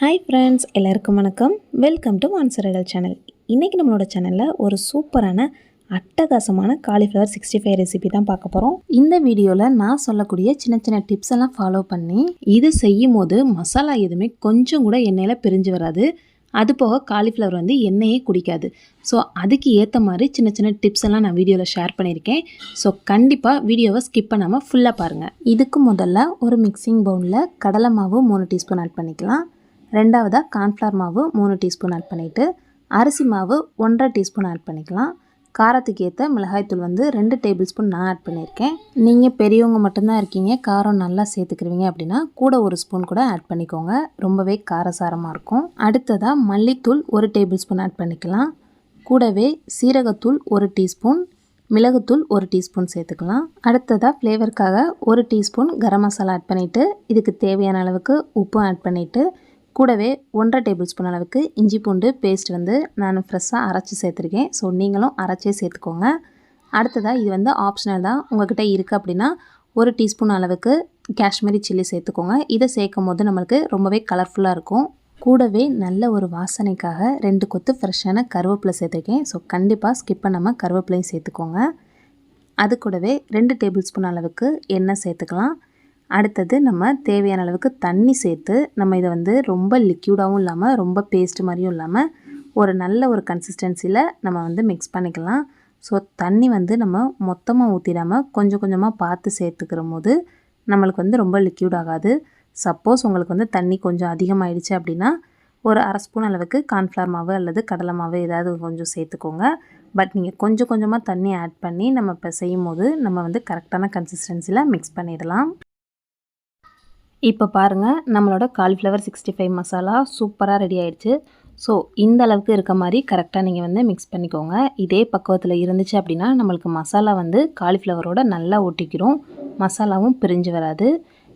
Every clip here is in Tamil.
ஹாய் ஃப்ரெண்ட்ஸ் எல்லாருக்கும் வணக்கம். வெல்கம் டு வான்சரகல் சேனல் இன்றைக்கி நம்மளோட சேனலில் ஒரு சூப்பரான அட்டகாசமான காலிஃப்ளவர் சிக்ஸ்டி ஃபைவ் ரெசிபி தான் பார்க்க போகிறோம் இந்த வீடியோவில் நான் சொல்லக்கூடிய சின்ன சின்ன டிப்ஸ் எல்லாம் ஃபாலோ பண்ணி இது செய்யும் போது மசாலா எதுவுமே கொஞ்சம் கூட எண்ணெயில் பிரிஞ்சு வராது. அது போக காலிஃப்ளவர் வந்து எண்ணெயே குடிக்காது. ஸோ அதுக்கு ஏற்ற மாதிரி சின்ன சின்ன டிப்ஸ் எல்லாம் நான் வீடியோவில் ஷேர் பண்ணியிருக்கேன். ஸோ கண்டிப்பாக வீடியோவை ஸ்கிப் பண்ணாமல் ஃபுல்லாக பாருங்கள் இதுக்கு முதல்ல ஒரு மிக்சிங் பவுலில் கடலை மாவு மூணு டீஸ்பூன் ஆட் பண்ணிக்கலாம். ரெண்டாவதாக கார்ன்ஃப்ளவர் மாவு மூணு டீஸ்பூன் ஆட் பண்ணிவிட்டு அரிசி மாவு ஒன்றரை டீஸ்பூன் ஆட் பண்ணிக்கலாம். காரத்துக்கு ஏற்ற மிளகாய்த்தூள் வந்து ரெண்டு டேபிள் ஸ்பூன் நான் ஆட் பண்ணியிருக்கேன். நீங்கள் பெரியவங்க மட்டும்தான் இருக்கீங்க காரம் நல்லா சேர்த்துக்கிருவீங்க அப்படின்னா கூட ஒரு ஸ்பூன் கூட ஆட் பண்ணிக்கோங்க. ரொம்பவே காரசாரமாக இருக்கும். அடுத்ததாக மல்லித்தூள் ஒரு டேபிள் ஸ்பூன் ஆட் பண்ணிக்கலாம். கூடவே சீரகத்தூள் ஒரு டீஸ்பூன் மிளகுத்தூள் ஒரு டீஸ்பூன் சேர்த்துக்கலாம். அடுத்ததாக ஃப்ளேவருக்காக ஒரு டீஸ்பூன் கரம் மசாலா ஆட் பண்ணிவிட்டு இதுக்கு தேவையான அளவுக்கு உப்பும் ஆட் பண்ணிவிட்டு கூடவே ஒன்றரை டேபிள் ஸ்பூன் அளவுக்கு இஞ்சி பூண்டு பேஸ்ட் வந்து நான் ஃப்ரெஷ்ஷாக அரைச்சி சேர்த்துருக்கேன். ஸோ நீங்களும் அரைச்சே சேர்த்துக்கோங்க. அடுத்ததாக இது வந்து ஆப்ஷனல் தான். உங்கள்கிட்ட இருக்குது அப்படின்னா ஒரு டீஸ்பூன் அளவுக்கு காஷ்மீரி சில்லி சேர்த்துக்கோங்க. இதை சேர்க்கும் போது நம்மளுக்கு ரொம்பவே கலர்ஃபுல்லாக இருக்கும். கூடவே நல்ல ஒரு வாசனைக்காக ரெண்டு கொத்து ஃப்ரெஷ்ஷான கருவேப்பிலை சேர்த்துருக்கேன். ஸோ கண்டிப்பாக ஸ்கிப் பண்ணாமல் கருவேப்பிலையும் சேர்த்துக்கோங்க. அது கூடவே ரெண்டு டேபிள் ஸ்பூன் அளவுக்கு எண்ணெய் சேர்த்துக்கலாம். அடுத்தது நம்ம தேவையான அளவுக்கு தண்ணி சேர்த்து நம்ம இதை வந்து ரொம்ப லிக்யூடாகவும் இல்லாமல் ரொம்ப பேஸ்ட் மாதிரியும் இல்லாமல் ஒரு நல்ல ஒரு கன்சிஸ்டன்சியில் நம்ம வந்து மிக்ஸ் பண்ணிக்கலாம். ஸோ தண்ணி வந்து நம்ம மொத்தமாக ஊற்றிடாமல் கொஞ்சம் கொஞ்சமாக பார்த்து சேர்த்துக்கிற போது நம்மளுக்கு வந்து ரொம்ப லிக்யூட் ஆகாது. சப்போஸ் உங்களுக்கு வந்து தண்ணி கொஞ்சம் அதிகமாகிடுச்சு அப்படின்னா ஒரு அரை ஸ்பூன் அளவுக்கு கார்ன்ஃப்ளவர் மாவு அல்லது கடலை மாவு ஏதாவது கொஞ்சம் சேர்த்துக்கோங்க. பட் நீங்கள் கொஞ்சம் கொஞ்சமாக தண்ணி ஆட் பண்ணி நம்ம இப்போ செய்யும் போது நம்ம வந்து கரெக்டான கன்சிஸ்டன்சியில் மிக்ஸ் பண்ணிடலாம். இப்போ பாருங்கள் நம்மளோட காலிஃப்ளவர் சிக்ஸ்டி ஃபைவ் மசாலா சூப்பராக ரெடி ஆயிடுச்சு. ஸோ இந்த அளவுக்கு இருக்க மாதிரி கரெக்டாக நீங்கள் வந்து மிக்ஸ் பண்ணிக்கோங்க. இதே பக்குவத்தில் இருந்துச்சு அப்படின்னா நம்மளுக்கு மசாலா வந்து காலிஃப்ளவரோட நல்லா ஒட்டிக்கிறோம் மசாலாவும் பிரிஞ்சு வராது.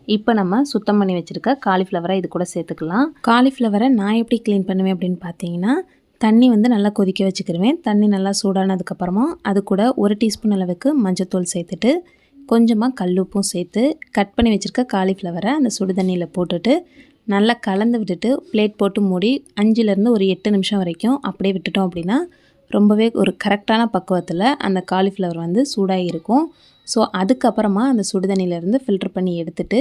இப்போ நம்ம சுத்தம் பண்ணி வச்சுருக்க காலிஃப்ளவரை இது கூட சேர்த்துக்கலாம். காலிஃப்ளவரை நான் எப்படி க்ளீன் பண்ணுவேன் அப்படின்னு பார்த்தீங்கன்னா தண்ணி வந்து நல்லா கொதிக்க வச்சுக்கிருவேன். தண்ணி நல்லா சூடானதுக்கப்புறமா அது கூட ஒரு டீஸ்பூன் அளவுக்கு மஞ்சத்தூள் சேர்த்துட்டு கொஞ்சமாக கல்லுப்பும் சேர்த்து கட் பண்ணி வச்சுருக்க காலிஃப்ளவரை அந்த சுடு தண்ணியில் போட்டுட்டு நல்லா கலந்து விட்டுட்டு பிளேட் போட்டு மூடி அஞ்சுலேருந்து ஒரு எட்டு நிமிஷம் வரைக்கும் அப்படியே விட்டுட்டோம் அப்படின்னா ரொம்பவே ஒரு கரெக்டான பக்குவத்தில் அந்த காலிஃப்ளவர் வந்து சூடாகி இருக்கும். ஸோ அதுக்கப்புறமா அந்த சுடுதண்ணியிலேருந்து ஃபில்டர் பண்ணி எடுத்துட்டு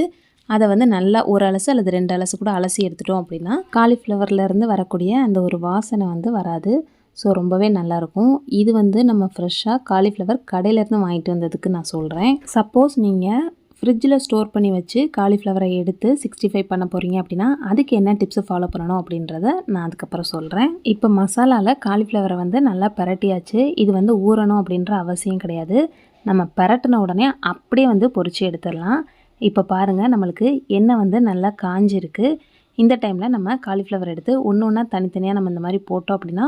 அதை வந்து நல்லா ஒரு அலசு அல்லது ரெண்டு அலசு கூட அலசி எடுத்துட்டோம் அப்படின்னா காலிஃப்ளவர்லேருந்து வரக்கூடிய அந்த ஒரு வாசனை வந்து வராது. ஸோ ரொம்பவே நல்லாயிருக்கும் இது வந்து நம்ம ஃப்ரெஷ்ஷாக காலிஃப்ளவர் கடையிலேருந்து வாங்கிட்டு வந்ததுக்கு நான் சொல்கிறேன் சப்போஸ் நீங்கள் ஃப்ரிட்ஜில் ஸ்டோர் பண்ணி வச்சு காலிஃப்ளவரை எடுத்து சிக்ஸ்டி ஃபைவ் பண்ண போகிறீங்க அப்படின்னா அதுக்கு என்ன டிப்ஸை ஃபாலோ பண்ணணும் அப்படின்றத நான் அதுக்கப்புறம் சொல்கிறேன் இப்போ மசாலாவில் காலிஃப்ளவரை வந்து நல்லா பரட்டியாச்சு. இது வந்து ஊறணும் அப்படின்ற அவசியம் கிடையாது. நம்ம பரட்டின உடனே அப்படியே வந்து பொறிச்சு எடுத்துடலாம். இப்போ பாருங்கள் நம்மளுக்கு எண்ணெய் வந்து நல்லா காஞ்சிருக்கு. இந்த டைமில் நம்ம காலிஃப்ளவர் எடுத்து ஒன்று ஒன்றா தனித்தனியாக நம்ம இந்த மாதிரி போட்டோம் அப்படின்னா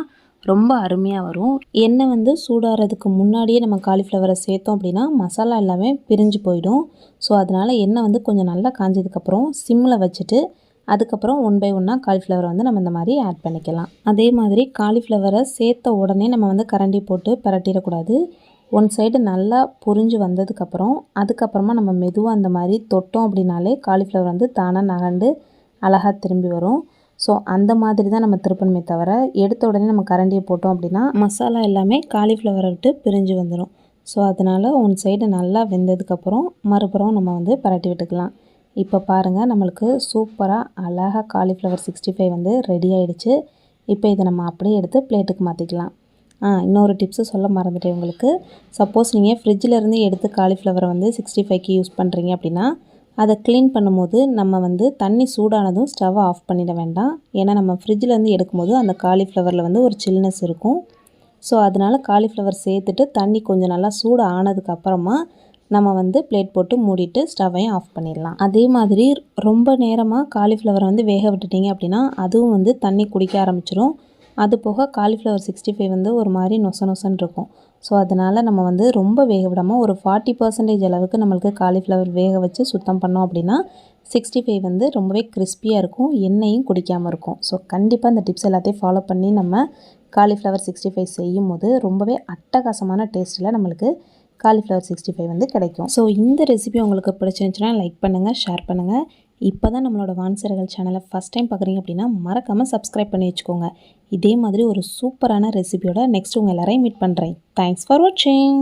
ரொம்ப அருமையாக வரும். எண்ணெய் வந்து சூடாகிறதுக்கு முன்னாடியே நம்ம காலிஃப்ளவரை சேர்த்தோம் அப்படின்னா மசாலா எல்லாமே பிரிஞ்சு போயிடும். ஸோ அதனால் எண்ணெய் வந்து கொஞ்சம் நல்லா காஞ்சதுக்கப்புறம் சிம்மில் வச்சுட்டு அதுக்கப்புறம் ஒன் பை ஒன்னாக காலிஃப்ளவரை வந்து நம்ம இந்த மாதிரி ஆட் பண்ணிக்கலாம். அதே மாதிரி காலிஃப்ளவரை சேர்த்த உடனே நம்ம வந்து கரண்டி போட்டு பரட்டிடக்கூடாது. ஒன் சைடு நல்லா பொரிஞ்சு வந்ததுக்கப்புறம் அதுக்கப்புறமா நம்ம மெதுவாக அந்த மாதிரி தொட்டோம் அப்படின்னாலே காலிஃப்ளவர் வந்து தானாக நகண்டு அழகாக திரும்பி வரும். ஸோ அந்த மாதிரி தான் நம்ம திருப்பணுமே தவிர எடுத்த உடனே நம்ம கரண்டியை போட்டோம் அப்படின்னா மசாலா எல்லாமே காலிஃப்ளவரை விட்டு பிரிஞ்சு வந்துடும் ஸோ அதனால் ஒன் சைடு நல்லா வெந்ததுக்கப்புறம் மறுபுறம் நம்ம வந்து பரட்டி விட்டுக்கலாம். இப்போ பாருங்கள் நம்மளுக்கு சூப்பராக அழகாக காலிஃப்ளவர் சிக்ஸ்டி ஃபைவ் வந்து ரெடி ஆகிடுச்சு இப்போ இதை நம்ம அப்படியே எடுத்து பிளேட்டுக்கு மாற்றிக்கலாம் ஆ இன்னொரு டிப்ஸு சொல்ல மறந்துட்டேன் உங்களுக்கு. சப்போஸ் நீங்கள் ஃப்ரிட்ஜிலேருந்து எடுத்து காலிஃப்ளவரை வந்து சிக்ஸ்டி ஃபைவ்க்கு யூஸ் பண்ணுறீங்க அப்படின்னா அதை க்ளீன் பண்ணும்போது நம்ம வந்து தண்ணி சூடானதும் ஸ்டவ்வை ஆஃப் பண்ணிட வேண்டாம். ஏன்னா நம்ம ஃப்ரிட்ஜிலேருந்து எடுக்கும்போது அந்த காலிஃப்ளவரில் வந்து ஒரு சில்னஸ் இருக்கும். ஸோ அதனால் காலிஃப்ளவர் சேர்த்துட்டு தண்ணி கொஞ்சம் நல்லா சூடு ஆனதுக்கப்புறமா நம்ம வந்து பிளேட் போட்டு மூடிட்டு ஸ்டவ்வையும் ஆஃப் பண்ணிடலாம். அதே மாதிரி ரொம்ப நேரமாக காலிஃப்ளவரை வந்து வேக விட்டுட்டிங்க அப்படின்னா அதுவும் வந்து தண்ணி குடிக்க ஆரம்பிச்சிடும் அது போக காலிஃப்ளவர் சிக்ஸ்டி ஃபைவ் வந்து ஒரு மாதிரி நொச நொசன்னு இருக்கும் ஸோ அதனால் நம்ம வந்து ரொம்ப வேக விடாமல் ஒரு ஃபார்ட்டி பர்சன்டேஜ் அளவுக்கு நம்மளுக்கு காலிஃப்ளவர் வேக வச்சு சுத்தம் பண்ணோம் அப்படின்னா சிக்ஸ்டி ஃபைவ் வந்து ரொம்பவே கிறிஸ்பியாக இருக்கும் எண்ணெயும் குடிக்காமல் இருக்கும். ஸோ கண்டிப்பாக இந்த டிப்ஸ் எல்லாத்தையும் ஃபாலோ பண்ணி நம்ம காலிஃப்ளவர் சிக்ஸ்டி ஃபைவ் செய்யும் போது ரொம்பவே அட்டகாசமான டேஸ்ட்டில் நம்மளுக்கு காலிஃப்ளவர் சிக்ஸ்டி ஃபைவ் வந்து கிடைக்கும். ஸோ இந்த ரெசிபி உங்களுக்கு பிடிச்சிருந்துச்சுன்னா லைக் பண்ணுங்கள் ஷேர் பண்ணுங்கள் இப்போ தான் நம்மளோட வான்சர்கள் சேனலை ஃபஸ்ட் டைம் பார்க்குறீங்க அப்படின்னா மறக்காமல் சப்ஸ்கிரைப் பண்ணி வச்சுக்கோங்க. இதே மாதிரி ஒரு சூப்பரான ரெசிபியோட நெக்ஸ்ட் உங்கள் எல்லாரையும் மீட் பண்ணுறேன் தேங்க்ஸ் ஃபார் வாட்சிங்